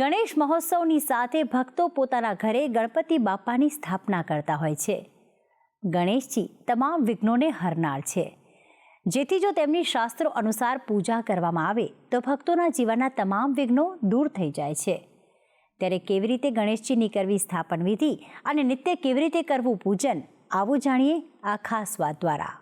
ગણેશ મહોત્સવની સાથે ભક્તો પોતાના ઘરે ગણપતિ બાપાની સ્થાપના કરતા હોય છે. ગણેશજી તમામ વિઘ્નોને હરનાર છે. જેથી જો તેમની શાસ્ત્રો અનુસાર પૂજા કરવામાં આવે, તો ભક્તોના જીવનના તમામ વિઘ્નો દૂર થઈ જાય છે. ત્યારે કેવી રીતે ગણેશજીની કરવી સ્થાપન વિધિ અને નિત્ય કેવી રીતે કરવું પૂજન, આવું જાણીએ આ ખાસ વાત દ્વારા.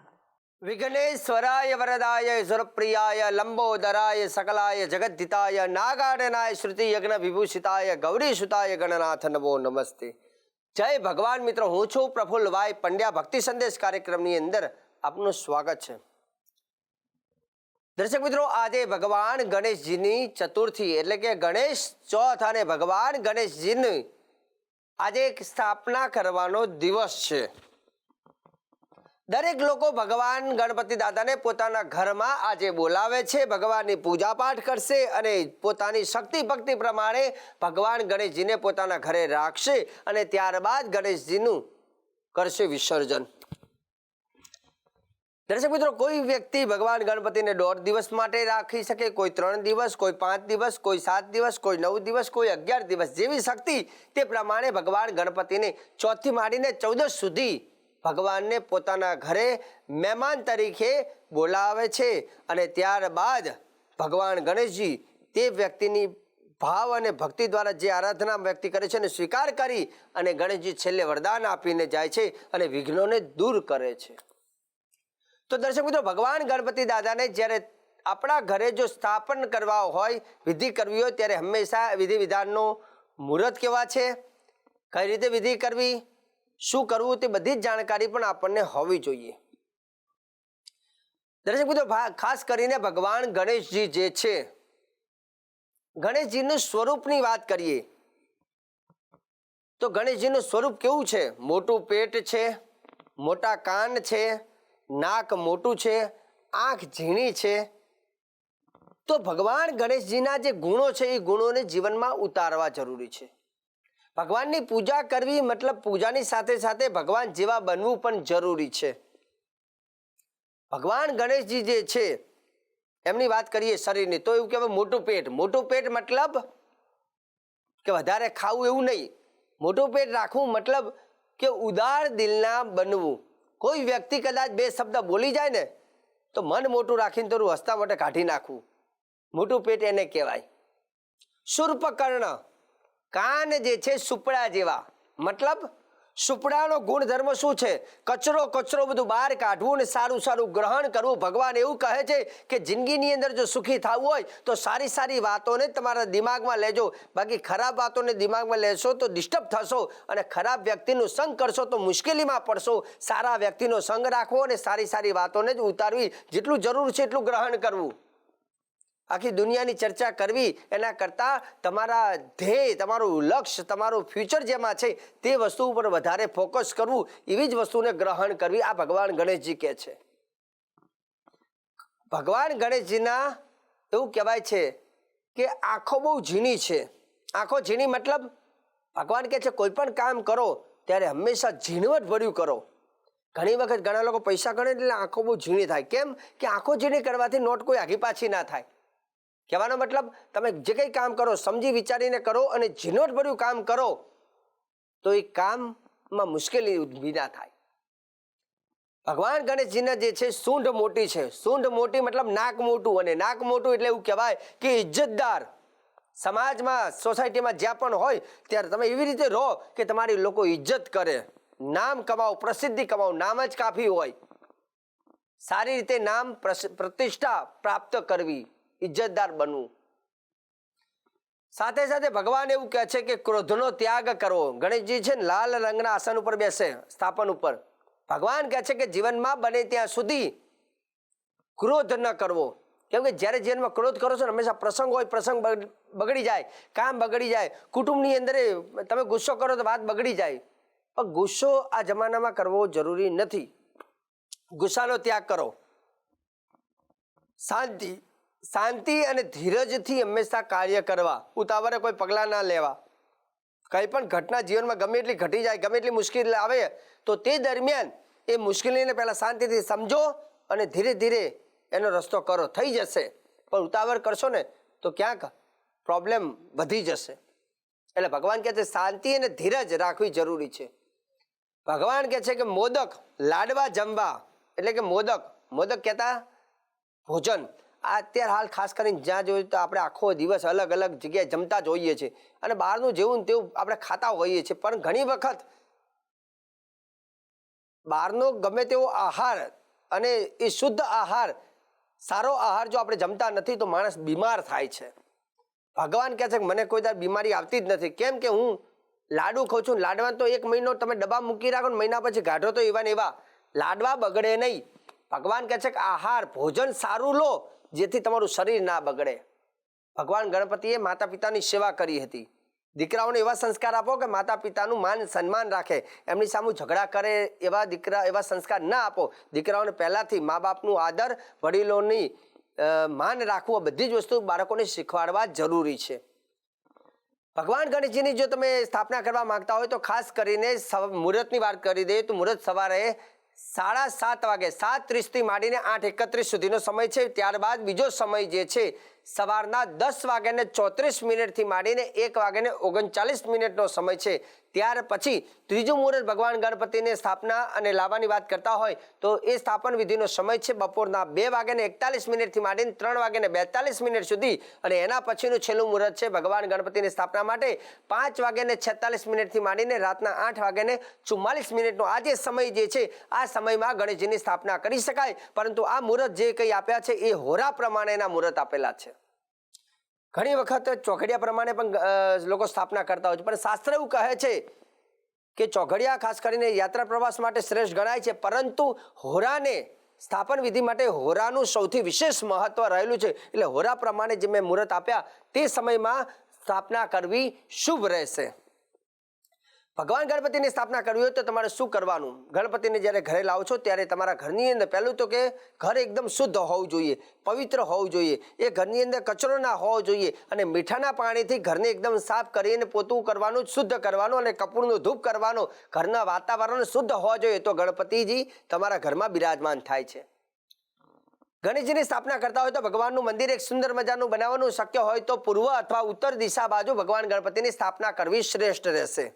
વિઘ્નેશ્વરાય વરદાય સુરપ્રિયાય લંબોદરાય સકલાય જગદ્ધિતાય નાગાડનાય શ્રુતિ યજ્ઞ વિભૂષિતાય ગૌરીસુતાય ગણનાથ નમો નમસ્તે જય ભગવાન મિત્રો હું છું પ્રફુલ્લ ભાઈ પંડ્યા ભક્તિ સંદેશ કાર્યક્રમની અંદર આપનું સ્વાગત છે દર્શક મિત્રો આજે ભગવાન ગણેશજીની ચતુર્થી એટલે કે ગણેશ ચોથ અને ભગવાન ગણેશજીની આજે એક સ્થાપના કરવાનો દિવસ છે દરેક લોકો ભગવાન ગણપતિ દાદાને પોતાના ઘરમાં આજે બોલાવે છે. ભગવાનની પૂજા પાઠ કરશે અને પોતાની શક્તિ ભક્તિ પ્રમાણે ભગવાન ગણેશજીને પોતાના ઘરે રાખશે અને ત્યારબાદ ગણેશજીનું કરશે વિસર્જન. દર્શક મિત્રો, કોઈ વ્યક્તિ ભગવાન ગણપતિને દોઢ દિવસ માટે રાખી શકે, કોઈ ત્રણ દિવસ, કોઈ પાંચ દિવસ, કોઈ સાત દિવસ, કોઈ નવ દિવસ, કોઈ અગિયાર દિવસ જેવી શક્તિ તે પ્રમાણે ભગવાન ગણપતિને ચોથી માંડીને ચૌદસ સુધી ભગવાનને પોતાના ઘરે મહેમાન તરીકે બોલાવે છે અને ત્યારબાદ ભગવાન ગણેશજી તે વ્યક્તિની ભાવ અને ભક્તિ દ્વારા જે આરાધના વ્યક્તિ કરે છે એને સ્વીકાર કરી અને ગણેશજી છેલ્લે વરદાન આપીને જાય છે અને વિઘ્નોને દૂર કરે છે. તો દર્શક મિત્રો, ભગવાન ગણપતિ દાદાને જ્યારે આપણા ઘરે જો સ્થાપન કરવા હોય, વિધિ કરવી હોય, ત્યારે હંમેશા વિધિ વિધાનનો મુહૂર્ત કેવા છે? કઈ રીતે વિધિ કરવી? શું કરવું તે બધી જ જાણકારી પણ આપણને હોવી જોઈએ. દર્શક મિત્રો ખાસ કરીને ભગવાન ગણેશજી જે છે, ગણેશજીનું સ્વરૂપની વાત કરીએ, તો ગણેશજીનું સ્વરૂપ કેવું છે? મોટું પેટ છે, મોટા કાન છે, નાક મોટું છે, આંખ ઝીણી છે. તો ભગવાન ગણેશજીના જે ગુણો છે, એ ગુણોને જીવનમાં ઉતારવા જરૂરી છે. ભગવાનની પૂજા કરવી મતલબ પૂજાની સાથે સાથે ભગવાન જેવા બનવું પણ જરૂરી છે. ભગવાન ગણેશજી જે છે, એમની વાત કરીએ શરીરની, તો એવું કહેવાય મોટું પેટ. મોટું પેટ મતલબ કે વધારે ખાવું એવું નહીં. મોટું પેટ રાખવું મતલબ કે ઉદાર દિલના બનવું. કોઈ વ્યક્તિ કદાચ બે શબ્દ બોલી જાય ને, તો મન મોટું રાખીને થોડું હસતા માટે કાઢી નાખવું. મોટું પેટ એને કહેવાય. શુર્પકર્ણ. કાન જે છે સુપડા જેવા. મતલબ સુપડાનો ગુણધર્મ શું છે? કચરો કચરો બધું બહાર કાઢવું ને સારું સારું ગ્રહણ કરવું. ભગવાન એવું કહે છે કે જિંદગીની અંદર જો સુખી થવું હોય તો સારી સારી વાતોને તમારા દિમાગમાં લેજો. બાકી ખરાબ વાતોને દિમાગમાં લેશો તો ડિસ્ટર્બ થશો અને ખરાબ વ્યક્તિનું સંગ કરશો તો મુશ્કેલીમાં પડશો. સારા વ્યક્તિનો સંગ રાખવો અને સારી સારી વાતોને જ ઉતારવી. જેટલું જરૂર છે એટલું ગ્રહણ કરવું. આખી દુનિયાની ચર્ચા કરવી એના કરતાં તમારા ધ્યેય, તમારું લક્ષ્ય, તમારું ફ્યુચર જેમાં છે તે વસ્તુ ઉપર વધારે ફોકસ કરવું, એવી જ વસ્તુને ગ્રહણ કરવી આ ભગવાન ગણેશજી કહે છે. ભગવાન ગણેશજીના એવું કહેવાય છે કે આંખો બહુ ઝીણી છે. આંખો ઝીણી મતલબ ભગવાન કહે છે કોઈ પણ કામ કરો ત્યારે હંમેશા ઝીણવટ ભર્યું કરો. ઘણી વખત ઘણા લોકો પૈસા ગણે એટલે આંખો બહુ ઝીણી થાય. કેમ? કે આંખો ઝીણી કરવાથી નોટ કોઈ આગી પાછી ના થાય. કહેવાનો મતલબ તમે જે કંઈ કામ કરો, સમજી વિચારીને કરો અને ઝીણવટભર્યું કામ કરો, તો એ કામમાં મુશ્કેલી ઊભી ના થાય. ભગવાન ગણેશજીના જે છે, સૂંઢ મોટી છે. સૂંઢ મોટી મતલબ નાક મોટું અને નાક મોટું એટલે એવું કહેવાય કે ઇજ્જતદાર. સમાજમાં, સોસાયટીમાં જ્યાં પણ હોય, ત્યારે તમે એવી રીતે રહો કે તમારી લોકો ઇજ્જત કરે. નામ કમાવો પ્રસિદ્ધિ કમાવો નામ જ કાફી હોય. સારી રીતે નામ પ્રતિષ્ઠા પ્રાપ્ત કરવી. ઇજ્જતદાર બનવું. સાથે સાથે ભગવાન એવું કહે છે કે ક્રોધનો ત્યાગ કરવો. ગણેશજી છે ને લાલ રંગના આસન ઉપર બેસે, સ્થાપન ઉપર. ભગવાન કહે છે કે જીવનમાં બને ત્યાં સુધી ક્રોધ ન કરવો. કેમ કે જ્યારે જીવનમાં ક્રોધ કરો છો ને, હંમેશા પ્રસંગ હોય, પ્રસંગ બગડી જાય, કામ બગડી જાય, કુટુંબની અંદર તમે ગુસ્સો કરો તો વાત બગડી જાય. પણ ગુસ્સો આ જમાનામાં કરવો જરૂરી નથી. ગુસ્સાનો ત્યાગ કરો. શાંતિ શાંતિ અને ધીરજથી હંમેશા કાર્ય કરવા, ઉતાવળે કોઈ પગલાં ના લેવા. કંઈ પણ ઘટના જીવનમાં ગમે એટલી ઘટી જાય, ગમે એટલી મુશ્કેલી આવે, તો તે દરમિયાન એ મુશ્કેલીને પહેલાં શાંતિથી સમજો અને ધીરે ધીરે એનો રસ્તો કરો. થઈ જશે. પણ ઉતાવળ કરશો ને, તો ક્યાંક પ્રોબ્લેમ વધી જશે. એટલે ભગવાન કહે છે, શાંતિ અને ધીરજ રાખવી જરૂરી છે. ભગવાન કહે છે કે, મોદક લાડવા જમવા. એટલે કે મોદક. મોદક કહેતા ભોજન. અત્યારે હાલ ખાસ કરીને જ્યાં જોઈએ તો આપણે આખો દિવસ અલગ અલગ જગ્યાએ જમતા જોઈએ છીએ. અને બહારનું જેવું તેવું આપણે ખાતા હોઈએ છીએ. પણ ઘણી વખત બહારનો ગમે તેવો આહાર અને એ શુદ્ધ આહાર, સારો આહાર જો આપણે જમતા નથી તો માણસ બીમાર થાય છે. ભગવાન કહે છે કે મને કોઈ દર બીમારી આવતી જ નથી. કેમ કે હું લાડુ ખાઉં છું લાડવા તો એક મહિનો તમે ડબ્બા મૂકી રાખો ને મહિના પછી ગાઢો તો એવા ને એવા. લાડવા બગડે નહીં. ભગવાન કહે છે કે આહાર, ભોજન સારું લો, જેથી તમારું શરીર ના બગડે. ભગવાન ગણપતિએ માતા પિતાની સેવા કરી હતી. દીકરાઓને એવા સંસ્કાર આપો કે માતા પિતાનું માન સન્માન રાખે. એમની સામે ઝઘડા કરે એવા દીકરા, એવા સંસ્કાર ના આપો. દીકરાઓને પહેલાંથી મા બાપનું આદર, વડીલોની માન રાખવું બધી જ વસ્તુ બાળકોને શીખવાડવા જરૂરી છે. ભગવાન ગણેશજીની જો તમે સ્થાપના કરવા માંગતા હોય તો ખાસ કરીને મુહૂર્તની વાત કરી દઈએ તો મુહૂર્ત સવારે સાડા સાત વાગે સાત ત્રીસથી માંડીને આઠ એકત્રીસ સુધીનો સમય છે. ત્યારબાદ બીજો સમય જે છે સવારના દસ વાગ્યાને ચોત્રીસ મિનિટથી માંડીને એક વાગ્યાને ઓગણચાલીસ મિનિટનો સમય છે. ત્યાર પછી ત્રીજું મુહૂર્ત ભગવાન ગણપતિને સ્થાપના અને લાવવાની વાત કરતા હોય તો એ સ્થાપન વિધિનો સમય છે બપોરના બે વાગ્યાને એકતાલીસ મિનિટથી માંડીને ત્રણ વાગ્યાને બેતાલીસ મિનિટ સુધી અને એના પછીનું છેલ્લું મુહૂર્ત છે ભગવાન ગણપતિની સ્થાપના માટે પાંચ વાગ્યાને છેતાલીસ મિનિટથી માંડીને રાતના આઠ વાગ્યાને ચુમ્માલીસ મિનિટનો આ જે સમય જે છે આ સમયમાં ગણેશજીની સ્થાપના કરી શકાય. પરંતુ આ મુહૂર્ત જે કંઈ આપ્યા છે એ હોરા પ્રમાણેના મુહૂર્ત આપેલા છે. ઘણી વખત ચોઘડિયા પ્રમાણે પણ લોકો સ્થાપના કરતા હોય છે. પણ શાસ્ત્ર એવું કહે છે કે ચોઘડિયા ખાસ કરીને યાત્રા પ્રવાસ માટે શ્રેષ્ઠ ગણાય છે, પરંતુ હોરાને સ્થાપન વિધિ માટે હોરાનું સૌથી વિશેષ મહત્વ રહેલું છે. એટલે હોરા પ્રમાણે જે મેં મુહૂર્ત આપ્યા, તે સમયમાં સ્થાપના કરવી શુભ રહેશે. ભગવાન ગણપતિની સ્થાપના કરવી હોય તો તમારે શું કરવાનું? ગણપતિને જ્યારે ઘરે લાવો છો ત્યારે તમારા ઘરની અંદર પહેલું તો કે ઘર એકદમ શુદ્ધ હોવું જોઈએ, પવિત્ર હોવું જોઈએ, એ ઘરની અંદર કચરો ના હોવો જોઈએ અને મીઠાના પાણીથી ઘરને એકદમ સાફ કરીને પોતું કરવાનું, શુદ્ધ કરવાનું અને કપૂરનું ધૂપ કરવાનો, ઘરના વાતાવરણ શુદ્ધ હોવા જોઈએ. તો ગણપતિજી તમારા ઘરમાં બિરાજમાન થાય છે. ગણેશજીની સ્થાપના કરતા હોય તો ભગવાનનું મંદિર એક સુંદર મજાનું બનાવવાનું શક્ય હોય તો પૂર્વ અથવા ઉત્તર દિશા બાજુ ભગવાન ગણપતિની સ્થાપના કરવી શ્રેષ્ઠ રહેશે.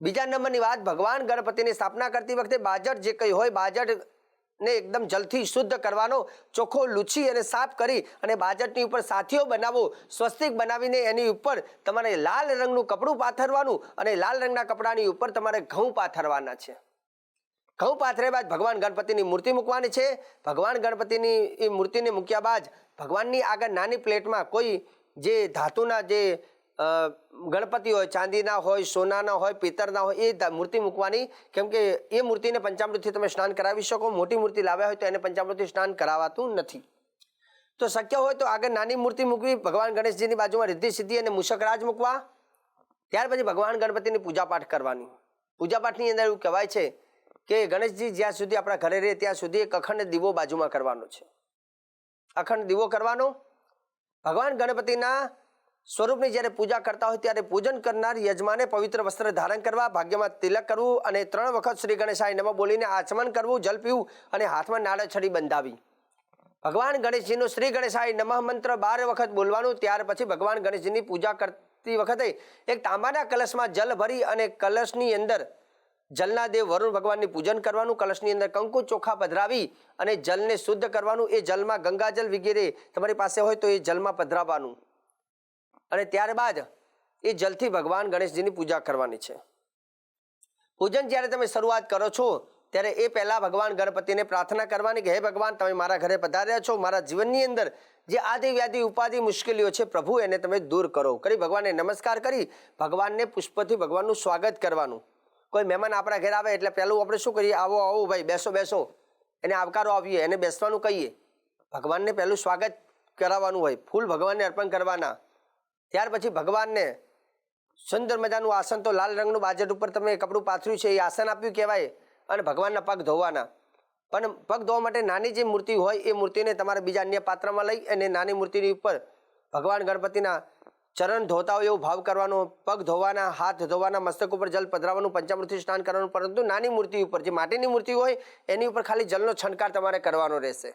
બીજા નંબરની વાત, ભગવાન ગણપતિની સ્થાપના કરતી વખતે બાજટ જે કંઈ હોય બાજટ ને એકદમ જલથી શુદ્ધ કરવાનો ચોખ્ખો લૂછી અને સાફ કરી અને બાજટની ઉપર સાથીઓ બનાવો, સ્વસ્તિક બનાવીને એની ઉપર તમારે લાલ રંગનું કપડું પાથરવાનું અને લાલ રંગના કપડાની ઉપર તમારે ઘઉં પાથરવાના છે. ઘઉં પાથર્યા બાદ ભગવાન ગણપતિની મૂર્તિ મૂકવાની છે. ભગવાન ગણપતિની એ મૂર્તિને મૂક્યા બાદ ભગવાનની આગળ નાની પ્લેટમાં કોઈ જે ધાતુના જે ગણપતિ હોય, ચાંદીના હોય, સોનાના હોય પિત્તરના હોય, એ મૂર્તિ મૂકવાની. કેમ કે એ મૂર્તિને પંચામૃતથી તમે સ્નાન કરાવી શકો. મોટી મૂર્તિ લાવ્યા હોય તો એને પંચામૃતથી સ્નાન કરાવાતું નથી. તો શક્ય હોય તો આગળ નાની મૂર્તિ મૂકવી, ભગવાન ગણેશજીની બાજુમાં રિદ્ધિ સિદ્ધિ અને મુશકરાજ મૂકવા. ત્યાર પછી ભગવાન ગણપતિની પૂજાપાઠ કરવાની. પૂજાપાઠની અંદર એવું કહેવાય છે કે ગણેશજી જ્યાં સુધી આપણા ઘરે રહે ત્યાં સુધી એક અખંડ દીવો બાજુમાં કરવાનો છે. અખંડ દીવો કરવાનો. ભગવાન ગણપતિના સ્વરૂપની જ્યારે પૂજા કરતા હોય ત્યારે પૂજન કરનાર યજમાને પવિત્ર વસ્ત્ર ધારણ કરવા ભાગ્યમાં તિલક કરવું અને ત્રણ વખત શ્રી ગણેશાય નમઃ બોલીને આચમન કરવું, જલ પીવું અને હાથમાં નાળછડી બંધાવી. ભગવાન ગણેશજીનું શ્રી ગણેશાય નમઃ મંત્ર બાર વખત બોલવાનું, ત્યાર પછી ભગવાન ગણેશજીની પૂજા કરતી વખતે એક તાંબાના કલશમાં જલ ભરી અને કલશની અંદર જલના દેવ વરુણ ભગવાનની પૂજન કરવાનું, કલશની અંદર કંકુ ચોખા પધરાવી અને જલને શુદ્ધ કરવાનું. એ જલમાં ગંગાજલ વગેરે તમારી પાસે હોય તો એ જલમાં પધરાવવાનું. અને ત્યારબાદ એ જલથી ભગવાન ગણેશજીની પૂજા કરવાની છે. પૂજન જ્યારે તમે શરૂઆત કરો છો, ત્યારે એ પહેલાં ભગવાન ગણપતિને પ્રાર્થના કરવાની કે, હે ભગવાન, તમે મારા ઘરે પધાર્યા છો, મારા જીવનની અંદર જે આદિ વ્યાધિ, ઉપાધિ, મુશ્કેલીઓ છે, પ્રભુ, એને તમે દૂર કરો. કરી ભગવાનને નમસ્કાર કરી, ભગવાનને પુષ્પથી ભગવાનનું સ્વાગત કરવાનું. કોઈ મહેમાન આપણા ઘરે આવે એટલે પહેલું આપણે શું કરીએ? આવો આવો, ભાઈ, બેસો બેસો. એને આવકારો આવીએ, એને બેસવાનું કહીએ. ભગવાનને પહેલું સ્વાગત કરાવવાનું હોય, ફૂલ ભગવાનને અર્પણ કરવાના. ત્યાર પછી ભગવાનને સુંદર મજાનું આસન તો લાલ રંગનું બાજટ ઉપર તમે કપડું પાથર્યું છે એ આસન આપ્યું કહેવાય અને ભગવાનના પગ ધોવાના. પણ પગ ધોવા માટે નાની જે મૂર્તિ હોય એ મૂર્તિને તમારે બીજા અન્ય પાત્રમાં લઈ અને નાની મૂર્તિની ઉપર ભગવાન ગણપતિના ચરણ ધોતા હોય એવો ભાવ કરવાનો, પગ ધોવાના, હાથ ધોવાના, મસ્તક ઉપર જલ પધરાવવાનું પંચામૃતિ સ્નાન કરવાનું, પરંતુ નાની મૂર્તિ ઉપર, જે માટીની મૂર્તિ હોય, એની ઉપર ખાલી જલનો છંટકાર તમારે કરવાનો રહેશે.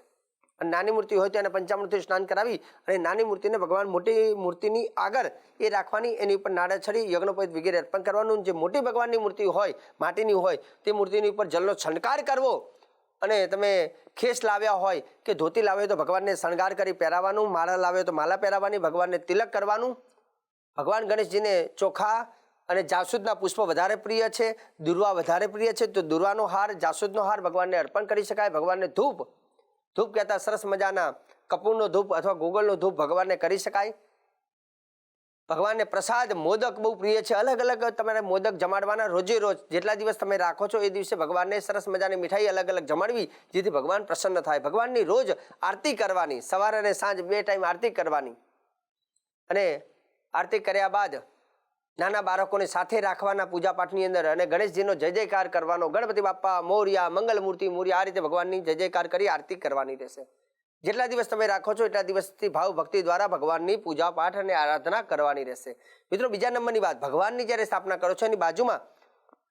અને નાની મૂર્તિ હોય તો એને પંચામૃતથી સ્નાન કરાવી અને નાની મૂર્તિને ભગવાન મોટી મૂર્તિની આગળ એ રાખવાની, એની ઉપર નાળા છડી યજ્ઞોપવિત વગેરે અર્પણ કરવાનું. જે મોટી ભગવાનની મૂર્તિ હોય, માટીની હોય, તે મૂર્તિની ઉપર જલનો છંટકાર કરવો અને તમે ખેસ લાવ્યા હોય કે ધોતી લાવે તો ભગવાનને શણગાર કરી પહેરાવાનું માળા લાવે તો માલા પહેરાવાની ભગવાનને તિલક કરવાનું. ભગવાન ગણેશજીને ચોખા અને જાસૂદના પુષ્પ વધારે પ્રિય છે, દુર્વા વધારે પ્રિય છે, તો દુર્વાનો હાર, જાસૂદનો હાર ભગવાનને અર્પણ કરી શકાય, ભગવાનને ધૂપ ધૂપ કહેતા સરસ મજાના કપૂરનો ધૂપ અથવા ગોગલનો ધૂપ ભગવાનને કરી શકાય. ભગવાનને પ્રસાદ, મોદક બહુ પ્રિય છે. અલગ અલગ તમારે મોદક જમાડવાના રોજે રોજ જેટલા દિવસ તમે રાખો છો એ દિવસે ભગવાનને સરસ મજાની મીઠાઈ અલગ અલગ જમાડવી જેથી ભગવાન પ્રસન્ન થાય. ભગવાનની રોજ આરતી કરવાની, સવારે અને સાંજ બે ટાઈમ આરતી કરવાની. અને આરતી કર્યા બાદ નાના બાળકોને સાથે રાખવાના પૂજા પાઠની અંદર અને ગણેશજીનો જય જયકાર કરવાનો, ગણપતિ બાપ્પા, મોર્યા મંગલ મૂર્તિ મોરિયા, આ રીતે ભગવાનની જય જયકાર કરી આરતી કરવાની રહેશે. જેટલા દિવસ તમે રાખો છો એટલા દિવસથી ભાવ ભક્તિ દ્વારા ભગવાનની પૂજા પાઠ અને આરાધના કરવાની રહેશે. મિત્રો, બીજા નંબરની વાત, ભગવાનની જ્યારે સ્થાપના કરો છો એની બાજુમાં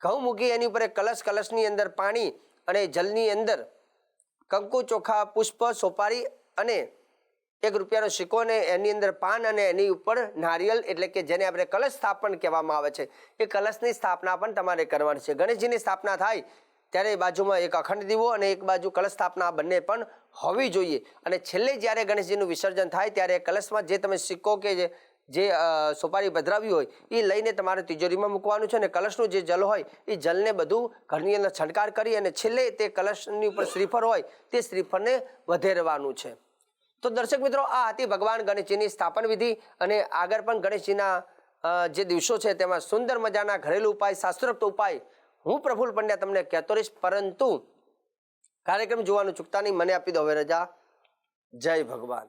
ઘઉં મૂકી એની ઉપર કલશ, કલશની અંદર પાણી અને જલની અંદર કંકુ ચોખા, પુષ્પ, સોપારી અને એક રૂપિયાનો સિક્કો ને એની અંદર પાન અને એની ઉપર નારિયેલ એટલે કે જેને આપણે કલશ સ્થાપન કહેવામાં આવે છે. એ કલશની સ્થાપના પણ તમારે કરવાની છે. ગણેશજીની સ્થાપના થાય ત્યારે બાજુમાં એક અખંડ દીવો અને એક બાજુ કલશ સ્થાપના બંને પણ હોવી જોઈએ. અને છેલ્લે જ્યારે ગણેશજીનું વિસર્જન થાય ત્યારે કલશમાં જે તમે સિક્કો કે જે સોપારી પધરાવી હોય, એ લઈને તમારે તિજોરીમાં મૂકવાનું છે અને કલશનું જે જલ હોય, એ જલને બધું ઘરની અંદર છંટકાર કરી અને છેલ્લે તે કલશની ઉપર શ્રીફળ હોય, તે શ્રીફળને વધેરવાનું છે. તો દર્શક મિત્રો, આ હતી ભગવાન ગણેશજીની સ્થાપન વિધિ અને આગળ પણ ગણેશજીના જે દિવસો છે તેમાં સુંદર મજાના ઘરેલુ ઉપાય, શાસ્ત્રોક્ત ઉપાય, હું પ્રફુલ્લ પંડ્યા તમને કહેતો રહીશ. પરંતુ કાર્યક્રમ જોવાનું ચૂકતા નહીં. મને આપી દો હવે રજા. જય ભગવાન.